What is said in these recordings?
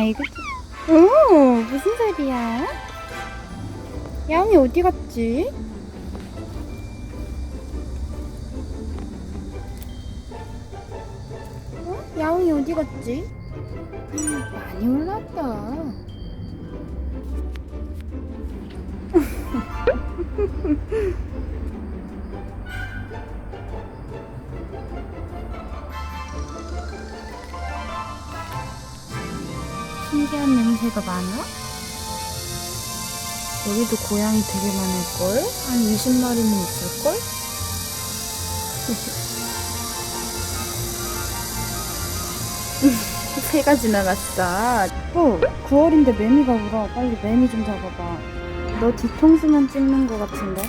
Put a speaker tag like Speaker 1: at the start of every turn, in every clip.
Speaker 1: 아이고. 오, 무슨 소리야? 야옹이 어디 갔지? 어? 야옹이 어디 갔지? 음, 많이 올랐다. 신기한 냄새가 많아? 여기도 고양이 되게 많을걸? 한 20마리는 있을걸? 새가 지나갔어. 어, 9월인데 매미가 울어. 빨리 매미 좀 잡아봐. 너 뒤통수만 찍는 거 같은데?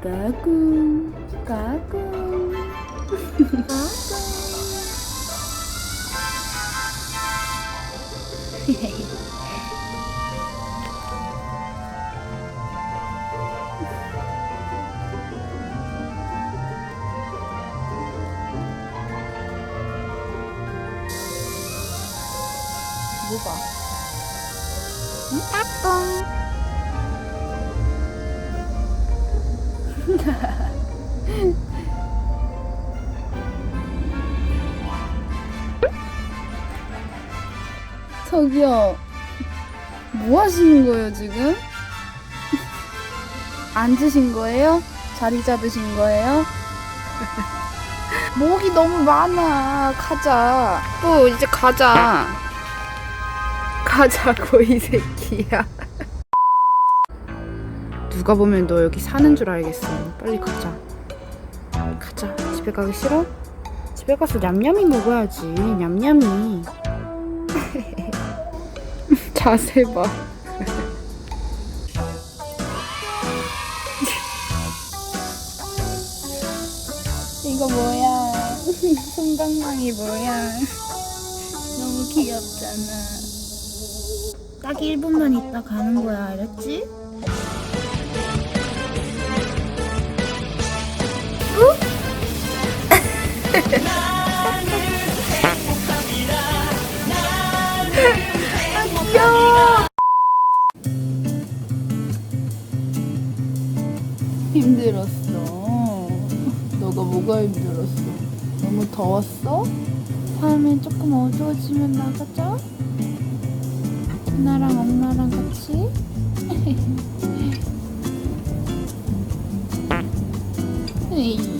Speaker 1: Kakung, kakung. kakung. Bukan. Kakung. 저기요. 뭐 하시는 거예요, 지금? 앉으신 거예요? 자리 잡으신 거예요? 목이 너무 많아. 가자. 또 이제 가자. 가자고, 이 새끼야. 누가 보면 너 여기 사는 줄 알겠어. 빨리 가자. 가자. 집에 가기 싫어? 집에 가서 냠냠이 먹어야지. 냠냠이. 자세 봐. 이거 뭐야? 손방망이 뭐야? 너무 귀엽잖아. 딱 1분만 있다 가는 거야, 알았지? 힘들었어. 너가 뭐가 힘들었어? 너무 더웠어? 다음엔 조금 어두워지면 나가자. 나랑 엄마랑 같이. 에이.